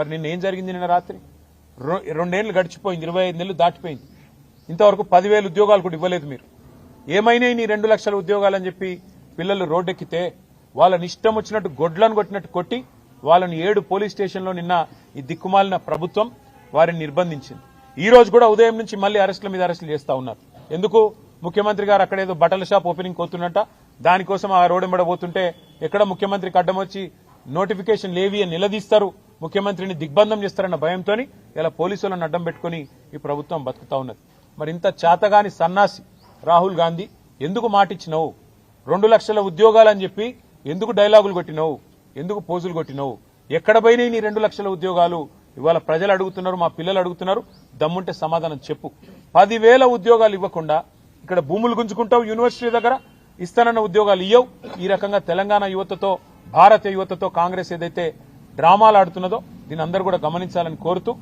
మరి నిన్న ఏం జరిగింది నిన్న రాత్రి? రెండేళ్ళు గడిచిపోయింది ఇరవై ఐదు నెలలు దాటిపోయింది. ఇంతవరకు పదివేలు ఉద్యోగాలు కూడా ఇవ్వలేదు మీరు. ఏమైనాయి నీ రెండు లక్షల ఉద్యోగాలు అని చెప్పి పిల్లలు రోడ్డెక్కితే వాళ్ళని ఇష్టం వచ్చినట్టు గొడ్లను కొట్టినట్టు కొట్టి వాళ్ళని ఏడు పోలీస్ స్టేషన్లో నిన్న ఈ దిక్కుమాలిన ప్రభుత్వం వారిని నిర్బంధించింది. ఈ రోజు కూడా ఉదయం నుంచి మళ్ళీ అరెస్టుల మీద అరెస్టులు చేస్తా ఉన్నారు. ఎందుకు? ముఖ్యమంత్రి గారు అక్కడేదో బట్టల షాప్ ఓపెనింగ్ కోతున్నట్ట దానికోసం ఆ రోడ్డు పోతుంటే ఎక్కడ ముఖ్యమంత్రికి అడ్డం వచ్చి నోటిఫికేషన్ లేవి అని నిలదీస్తారు. ముఖ్యమంత్రిని దిగ్బంధం చేస్తారన్న భయంతో ఇలా పోలీసులను అడ్డం పెట్టుకుని ఈ ప్రభుత్వం బతుకుతా ఉన్నది. మరి ఇంత చేతగాని సన్నాసి రాహుల్ గాంధీ ఎందుకు మాటిచ్చినావు? రెండు లక్షల ఉద్యోగాలని చెప్పి ఎందుకు డైలాగులు కొట్టినవు? ఎందుకు పోజులు కొట్టినవు? ఎక్కడ పోయినాయి నీ రెండు లక్షల ఉద్యోగాలు? ఇవాళ ప్రజలు అడుగుతున్నారు మా పిల్లలు అడుగుతున్నారు దమ్ముంటే సమాధానం చెప్పు. పదివేల ఉద్యోగాలు ఇవ్వకుండా ఇక్కడ భూములు గుంజుకుంటావు యూనివర్సిటీ దగ్గర ఇస్తానన్న ఉద్యోగాలు ఇయ్యవు. ఈ రకంగా తెలంగాణ యువతతో భారత యువతతో కాంగ్రెస్ ఏదైతే డ్రామాలు ఆడుతున్నదో దీని అందరూ కూడా గమనించాలని కోరుతూ